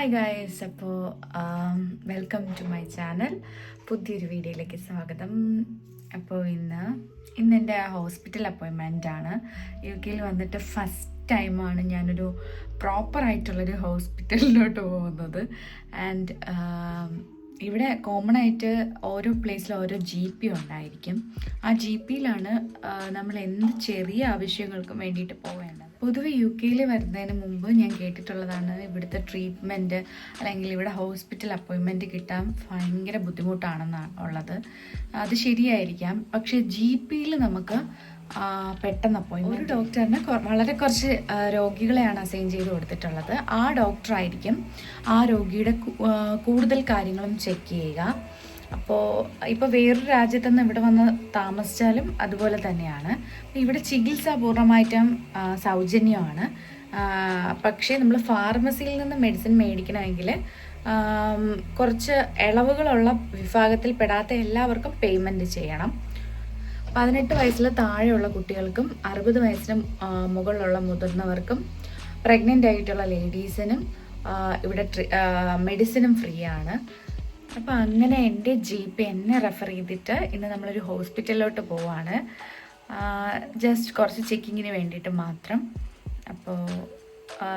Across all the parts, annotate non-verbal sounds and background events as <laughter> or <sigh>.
Hi guys അപ്പോൾ welcome to my channel പുതിയൊരു വീഡിയോയിലേക്ക് സ്വാഗതം. അപ്പോൾ ഇന്ന് ഇന്ന് എന്റെ ഹോസ്പിറ്റൽ അപ്പോയിൻമെന്റ് ആണ്. യു കെയിൽ വന്നിട്ട് ഫസ്റ്റ് ടൈമാണ് ഞാനൊരു പ്രോപ്പറായിട്ടുള്ളൊരു ഹോസ്പിറ്റലിലോട്ട് പോകുന്നത്. ആൻഡ് ഇവിടെ കോമൺ ആയിട്ട് ഓരോ പ്ലേസിലും ഓരോ ജി പി ഉണ്ടായിരിക്കും. ആ ജി പിയിലാണ് നമ്മൾ എന്ത് ചെറിയ ആവശ്യങ്ങൾക്കും വേണ്ടിയിട്ട് പോവേണ്ടത്. പൊതുവെ യു കെയിൽ വരുന്നതിന് മുമ്പ് ഞാൻ കേട്ടിട്ടുള്ളതാണ് ഇവിടുത്തെ ട്രീറ്റ്മെന്റ് അല്ലെങ്കിൽ ഇവിടെ ഹോസ്പിറ്റൽ അപ്പോയിൻമെന്റ് കിട്ടാൻ ഭയങ്കര ബുദ്ധിമുട്ടാണെന്നാണ് ഉള്ളത്. അത് ശരിയായിരിക്കാം. പക്ഷേ ജി പിയിൽ നമുക്ക് പെട്ടെന്ന് അപ്പോയിൻമെന്റ് ഒരു ഡോക്ടറിന് വളരെ കുറച്ച് രോഗികളെയാണ് അസൈൻ ചെയ്ത് കൊടുത്തിട്ടുള്ളത്. ആ ഡോക്ടറായിരിക്കും ആ രോഗിയുടെ കൂടുതൽ കാര്യങ്ങളും ചെക്ക് ചെയ്യുക. അപ്പോൾ ഇപ്പോൾ വേറൊരു രാജ്യത്ത് നിന്ന് ഇവിടെ വന്ന് താമസിച്ചാലും അതുപോലെ തന്നെയാണ്. ഇവിടെ ചികിത്സ പൂർണമായിട്ടും സൗജന്യമാണ്. പക്ഷേ നമ്മൾ ഫാർമസിയിൽ നിന്ന് മെഡിസിൻ മേടിക്കണമെങ്കിൽ കുറച്ച് ഇളവുകളുള്ള വിഭാഗത്തിൽ പെടാത്ത എല്ലാവർക്കും പേയ്മെന്റ് ചെയ്യണം. പതിനെട്ട് വയസ്സിൽ താഴെയുള്ള കുട്ടികൾക്കും അറുപത് വയസ്സിന് മുകളിലുള്ള മുതിർന്നവർക്കും പ്രഗ്നന്റ് ആയിട്ടുള്ള ലേഡീസിനും ഇവിടെ മെഡിസിനും ഫ്രീ ആണ് അപ്പോൾ അങ്ങനെ എന്റെ പി എന്നെ റെഫർ ചെയ്തിട്ട് ഇന്ന് നമ്മളൊരു ഹോസ്പിറ്റലിലോട്ട് പോവാണ്. ജസ്റ്റ് കുറച്ച് ചെക്കിങ്ങിന് വേണ്ടിയിട്ട് മാത്രം. അപ്പോൾ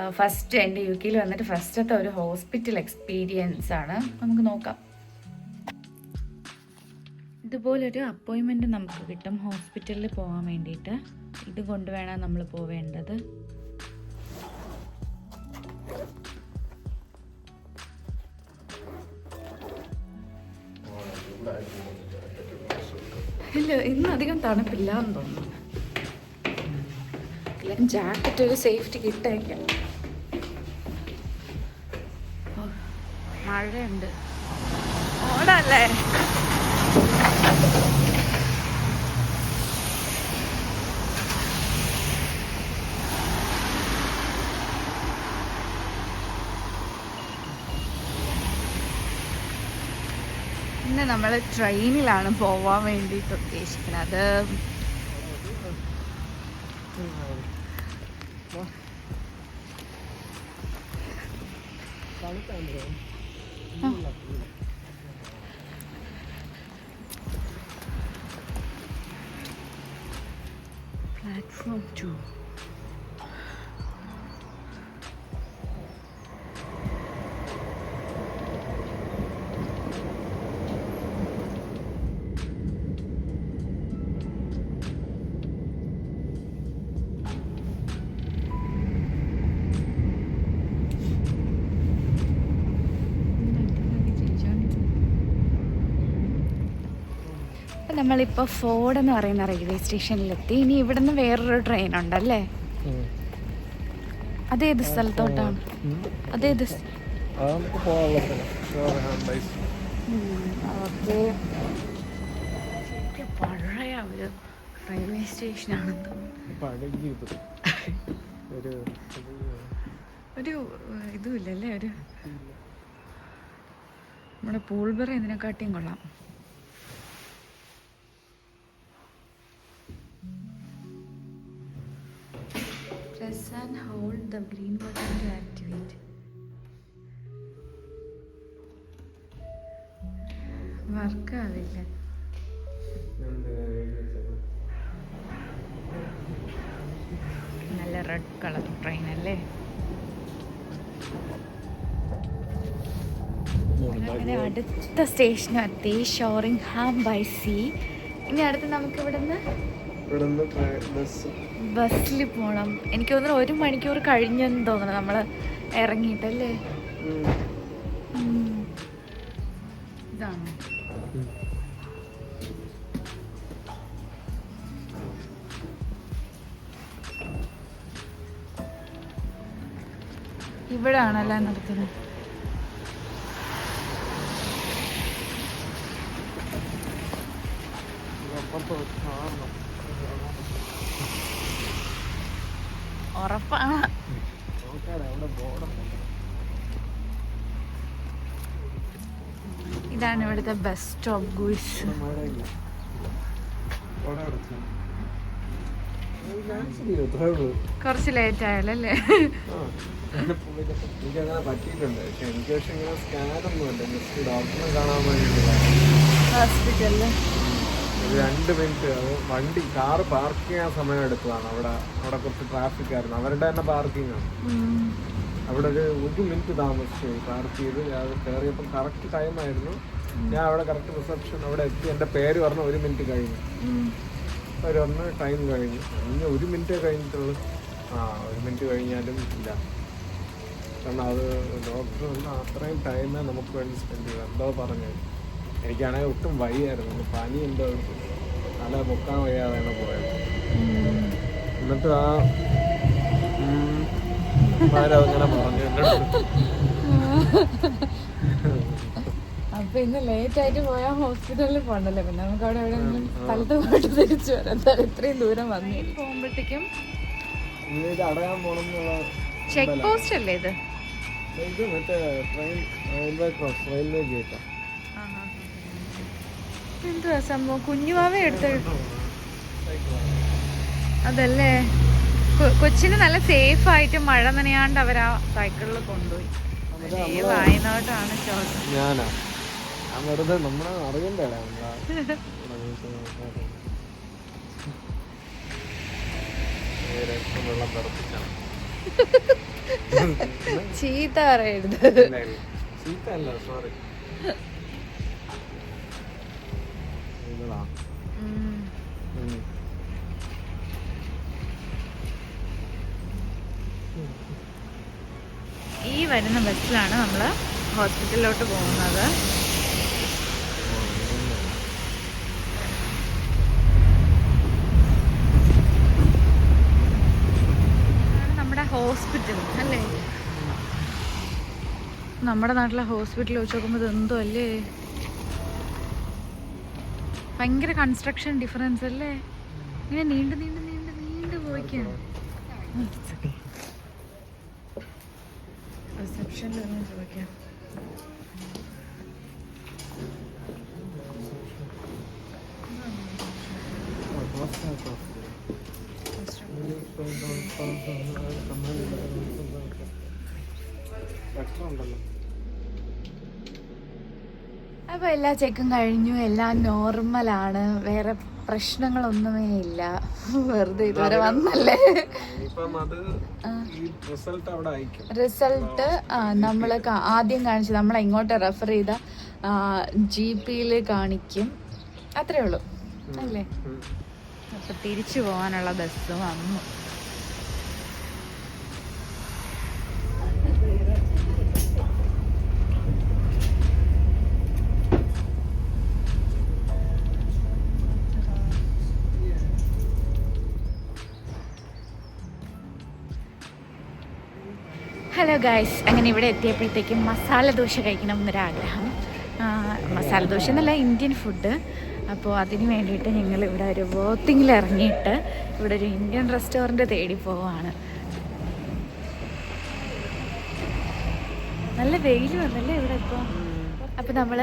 ഫസ്റ്റ് എന്റെ യു കെയിൽ വന്നിട്ട് ഫസ്റ്റത്തെ ഒരു ഹോസ്പിറ്റൽ എക്സ്പീരിയൻസ് ആണ്. നമുക്ക് നോക്കാം. ഇതുപോലൊരു അപ്പോയിൻമെന്റ് നമുക്ക് കിട്ടും ഹോസ്പിറ്റലിൽ പോകാൻ വേണ്ടിയിട്ട്. ഇത് കൊണ്ടുവേണം നമ്മൾ പോവേണ്ടത്. ഇന്ന് അധികം തണുപ്പില്ല എന്ന് തോന്നുന്നു ജാക്കറ്റ് ഒരു സേഫ്റ്റി കിട്ടേക്കാം മഴയുണ്ട്. ഓടല്ലേ? നമ്മൾ ട്രെയിനിലാണ് പോവാൻ വേണ്ടിയിട്ട് ഉദ്ദേശിക്കുന്നത്. പ്ലാറ്റ്ഫോം ടു നമ്മളിപ്പോൾ ഫോർഡ് എന്ന് പറയുന്ന റെയിൽവേ സ്റ്റേഷനിലെത്തി ഇനി ഇവിടെ നിന്ന് വേറൊരു ട്രെയിൻ ഉണ്ടല്ലേ? അതേത് സ്ഥലത്തോട്ടാണ്? അതേത് ഓക്കേ. പഴയ റെയിൽവേ സ്റ്റേഷനാണെന്ന് ഒരു ഇതുമില്ലല്ലേ? ഒരു നമ്മുടെ പൂൾബെറ ഇതിനെക്കാട്ടിയും കൊള്ളാം. And hold the green button to activate. വർക്കാവില്ല നല്ല റെഡ് കളർ ട്രെയിൻ അല്ലേ? അങ്ങനെ അടുത്ത സ്റ്റേഷൻ എത്തി ഷോറിംഗ് ഹാം ബൈ സി ഇനി അടുത്ത് നമുക്ക് ഇവിടുന്ന് ബസ്സിൽ പോണം. എനിക്ക് തോന്നുന്നു ഒരു മണിക്കൂർ കഴിഞ്ഞെന്ന് തോന്നണം നമ്മൾ ഇറങ്ങിയിട്ടല്ലേ. ഇതാണോ. ഇവിടെ ആണല്ലേ നടത്തുന്നത്? ഇതാണ് ഇവിടുത്തെ ബസ് സ്റ്റോപ്പ് ഗൂസ് കുറച്ച് ലേറ്റ് ആയാലല്ലേ ആ എനിക്ക് അങ്ങനെ പറ്റിയിട്ടുണ്ട് പക്ഷെ എനിക്ക് പക്ഷെ ഇങ്ങനെ സ്കാനൊന്നും ഉണ്ട് ജസ്റ്റ് ഡോക്ടറിനെ കാണാൻ വേണ്ടിയിട്ടുള്ള ഹോസ്പിറ്റലിൽ ഒരു രണ്ട് മിനിറ്റ് അത് വണ്ടി കാറ് പാർക്ക് ചെയ്യാൻ സമയം എടുത്തതാണ്. അവിടെ അവിടെ കുറച്ച് ട്രാഫിക് ആയിരുന്നു. അവരുടെ തന്നെ പാർക്കിംഗ് ആണ്. അവിടെ ഒരു ഒരു മിനിറ്റ് താമസിച്ചു. പാർക്ക് ചെയ്ത് ഞാൻ കയറിയപ്പോൾ കറക്റ്റ് ടൈമായിരുന്നു ഞാൻ അവിടെ കറക്റ്റ് റിസപ്ഷൻ അവിടെ എത്തി. എന്റെ പേര് പറഞ്ഞ ഒരു മിനിറ്റ് കഴിഞ്ഞു. ഒരു ഒന്ന് ടൈം കഴിഞ്ഞു. ഇനി ഒരു മിനിറ്റേ കഴിഞ്ഞിട്ടുള്ളൂ. ആ ഒരു മിനിറ്റ് കഴിഞ്ഞാലും ഇല്ല. കാരണം അത് ഡോക്ടർ വന്ന് അത്രയും ടൈമേ നമുക്ക് വേണ്ടി സ്പെൻഡ് ചെയ്തു. എന്തോ പറഞ്ഞു. എനിക്കാണെങ്കിൽ ഒട്ടും വയ്യായിരുന്നു. പനി എന്തോ നല്ല തല പൊക്കാൻ വയ്യാതെയാണ് പോയത്. എന്നിട്ട് ആ അപ്പൊ ഇന്ന് ലേറ്റ് ആയിട്ട് പോയാൽ ഹോസ്പിറ്റലിൽ പോകണ്ടല്ലോ പിന്നെ നമുക്ക് അവിടെ എവിടെയെങ്കിലും സ്ഥലത്ത് പോയിട്ട് തിരിച്ചു വരാം. എന്തായാലും ഇത്രയും ദൂരം വന്നു. പോകുമ്പോഴത്തേക്കും ചെക്ക് പോസ്റ്റ് അല്ലേ ഇത്? ഇത് മറ്റേ ട്രെയിൻ റെയിൽവേ ക്രോസ് റെയിൽവേ ഗേറ്റാ എന്തുവാ സംഭവം? കുഞ്ഞുവാവ എടുത്ത് അതല്ലേ? കൊച്ചിന് നല്ല സേഫ് ആയിട്ട് മഴ നനയാണ്ട് അവർ ആ സൈക്കിളിൽ കൊണ്ടുപോയി. വായനോട്ടാണ് ഞാനാ. വെറുതെ നമ്മളെ ചീത്ത പറയരുത്. ചീത്ത അല്ല സോറി ഈ വരുന്ന ബസ്സിലാണ് നമ്മൾ ഹോസ്പിറ്റലിലോട്ട് പോകുന്നത്. നമ്മുടെ ഹോസ്പിറ്റൽ അല്ലേ? നമ്മുടെ നാട്ടിലെ ഹോസ്പിറ്റൽ വെച്ച് നോക്കുമ്പോൾ ഇത് എന്തോ അല്ലേ? ഭയങ്കര കൺസ്ട്രക്ഷൻ ഡിഫറൻസ് അല്ലേ? ഇങ്ങനെ നീണ്ടു നീണ്ടു നീണ്ടു നീണ്ടു പോയിക്കാണ്. റിസപ്ഷനിൽ ഒന്ന് ചോദിക്കാം. അപ്പോൾ എല്ലാ ചെക്കും കഴിഞ്ഞു എല്ലാം നോർമലാണ് വേറെ പ്രശ്നങ്ങളൊന്നുമേ ഇല്ല. വെറുതെ ഇതുവരെ വന്നല്ലേ? റിസൾട്ട് നമ്മൾ ആദ്യം കാണിച്ചു നമ്മൾ ഇങ്ങോട്ട് റെഫർ ചെയ്ത ജി പിയിൽ കാണിക്കും. അത്രേ ഉള്ളൂ. അല്ലേ. അപ്പൊ തിരിച്ചു പോകാനുള്ള ബസ് വന്നു. ഗായ്സ് അങ്ങനെ ഇവിടെ എത്തിയപ്പോഴത്തേക്കും മസാല ദോശ കഴിക്കണം എന്നൊരാഗ്രഹം. മസാല ദോശ എന്നല്ല ഇന്ത്യൻ ഫുഡ് അപ്പോൾ അതിന് വേണ്ടിയിട്ട് ഞങ്ങൾ ഇവിടെ ഒരു വോത്തിങ്ങിൽ ഇറങ്ങിയിട്ട് ഇവിടെ ഒരു ഇന്ത്യൻ റെസ്റ്റോറന്റ് തേടി പോവാണ്. നല്ല വെയിൽ വന്നല്ലേ ഇവിടെ ഇപ്പോൾ അപ്പോൾ നമ്മൾ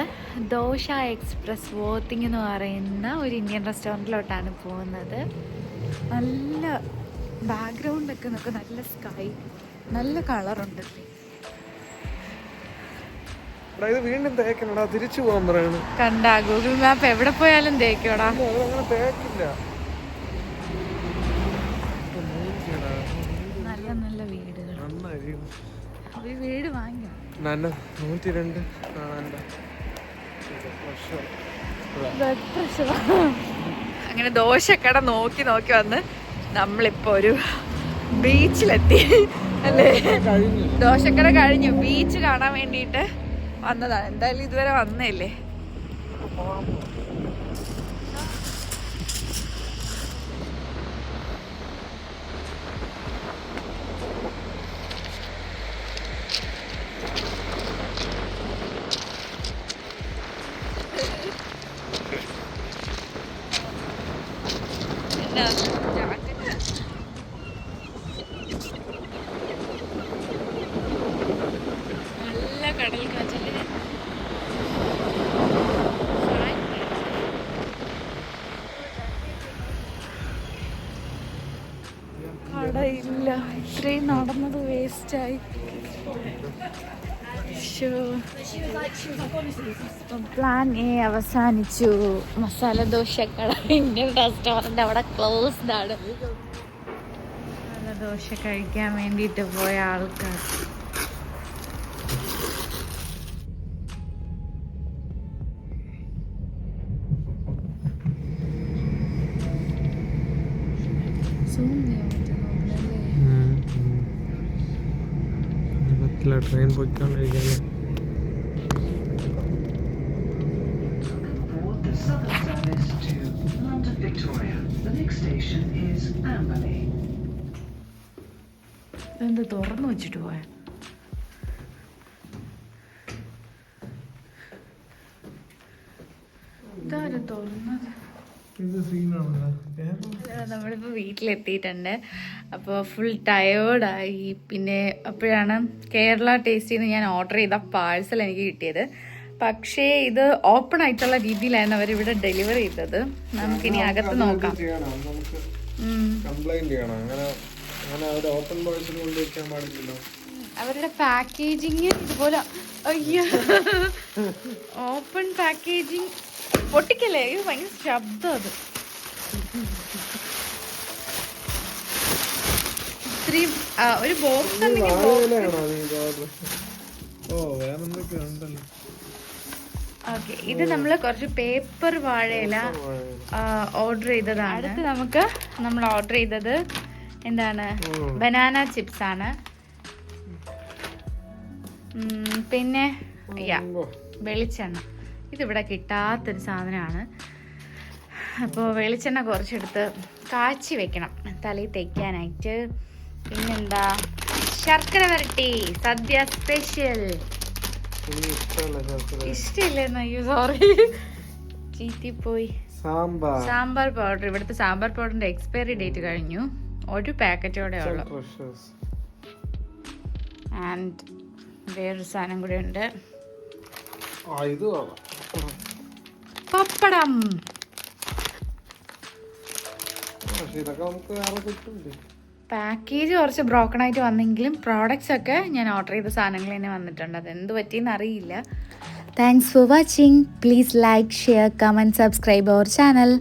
ദോശ എക്സ്പ്രസ് വോത്തിങ് എന്ന് പറയുന്ന ഒരു ഇന്ത്യൻ റെസ്റ്റോറന്റിലോട്ടാണ് പോകുന്നത്. നല്ല ബാക്ക്ഗ്രൗണ്ടൊക്കെ നമുക്ക് നല്ല സ്കൈ നല്ല കളറുണ്ട്. വീണ്ടും തേക്കണടാ തിരിച്ചു പോകാൻ പറയണ്. കണ്ട ഗൂഗിൾ മാപ്പ് എവിടെ പോയാലും തേക്കോടാ. തേക്കില്ല. നല്ല നല്ല വീടുകൾ. ഒരു വീട് വാങ്ങിയോ? നൂറ്റി രണ്ട് അങ്ങനെ ദോശക്കട നോക്കി നോക്കി വന്ന് നമ്മളിപ്പോ ഒരു ബീച്ചിലെത്തി. അല്ലേ? ദോശക്കട കഴിഞ്ഞു. ബീച്ച് കാണാൻ വേണ്ടിയിട്ട് വന്നതാണ്. എന്തായാലും ഇതുവരെ വന്നേല്ലേ എന്നാ, ജാക്കറ്റ് നല്ല കടൽ കാറ്റല്ലേ ഇത്രയും നടന്നത് വേസ്റ്റായി പ്ലാൻ എ അവസാനിച്ചു. മസാല ദോശക്കട ഇന്ത്യൻ റെസ്റ്റോറന്റ് അവിടെ ക്ലോസ്ഡ് ആണ്. മസാല ദോശ കഴിക്കാൻ വേണ്ടിയിട്ട് പോയ ആൾക്കാർ. station is Amberley. ഇതെന്ത് തുറന്നു വെച്ചിട്ട് പോയ ഇതാരും തുറന്നത് നമ്മളിപ്പോ വീട്ടിലെത്തിയിട്ടുണ്ട്. അപ്പോൾ ഫുൾ ടയേർഡായി പിന്നെ അപ്പോഴാണ് കേരള ടേസ്റ്റിന്ന് ഞാൻ ഓർഡർ ചെയ്ത പാഴ്സൽ എനിക്ക് കിട്ടിയത്. പക്ഷേ ഇത് ഓപ്പൺ ആയിട്ടുള്ള രീതിയിലാണ് അവർ ഇവിടെ ഡെലിവറി ചെയ്തത്. നമുക്കിനി അകത്ത് നോക്കാം. നമുക്ക് കംപ്ലൈന്റ് ചെയ്യണം. അങ്ങനെ അങ്ങനെ അവർ ഓപ്പൺ ബോയ്സിന് കൊണ്ട് പാടില്ലല്ലോ. അവരുടെ പാക്കേജിങ് ഇതുപോലെ അയ്യോ. <laughs> Open packaging പൊട്ടിക്കല്ലേ? ഇത് ഭയങ്കര ശബ്ദം അത്. ഇത്രയും ഒരു ബോക്സ് ഓക്കെ ഇത് നമ്മൾ കുറച്ച് പേപ്പർ വാഴയില ഓർഡർ ചെയ്തതാണ്. അടുത്ത് നമുക്ക് നമ്മൾ ഓർഡർ ചെയ്തത് എന്താണ്? ബനാന ചിപ്സ് ആണ്. പിന്നെ വെളിച്ചെണ്ണ. ഇതിവിടെ കിട്ടാത്തൊരു സാധനമാണ്. അപ്പോൾ വെളിച്ചെണ്ണ കുറച്ചെടുത്ത് കാച്ചി വെക്കണം. തലയിൽ തേക്കാനായിട്ട്. പിന്നെന്താ? ശർക്കര വരട്ടി. സദ്യ സ്പെഷ്യൽ ഇഷ്ടമില്ലെന്ന്? അയ്യോ സോറി ചീറ്റിപ്പോയി സാമ്പാർ. സാമ്പാർ പൗഡർ ഇവിടുത്തെ സാമ്പാർ പൗഡറിന്റെ എക്സ്പയറി ഡേറ്റ് കഴിഞ്ഞു. ഒരു പാക്കറ്റോടെ ഉള്ളു. ആൻഡ് വേറൊരു സാധനം കൂടെ ഉണ്ട്. ഇത്. പപ്പടം. പാക്കേജ് കുറച്ച് ബ്രോക്കൺ ആയിട്ട് വന്നെങ്കിലും പ്രോഡക്റ്റ്സ് ഒക്കെ ഞാൻ ഓർഡർ ചെയ്ത സാധനങ്ങൾ തന്നെ വന്നിട്ടുണ്ട്. അത് എന്ത് പറ്റിയെന്ന് അറിയില്ല. Thanks for watching please like share comment subscribe our channel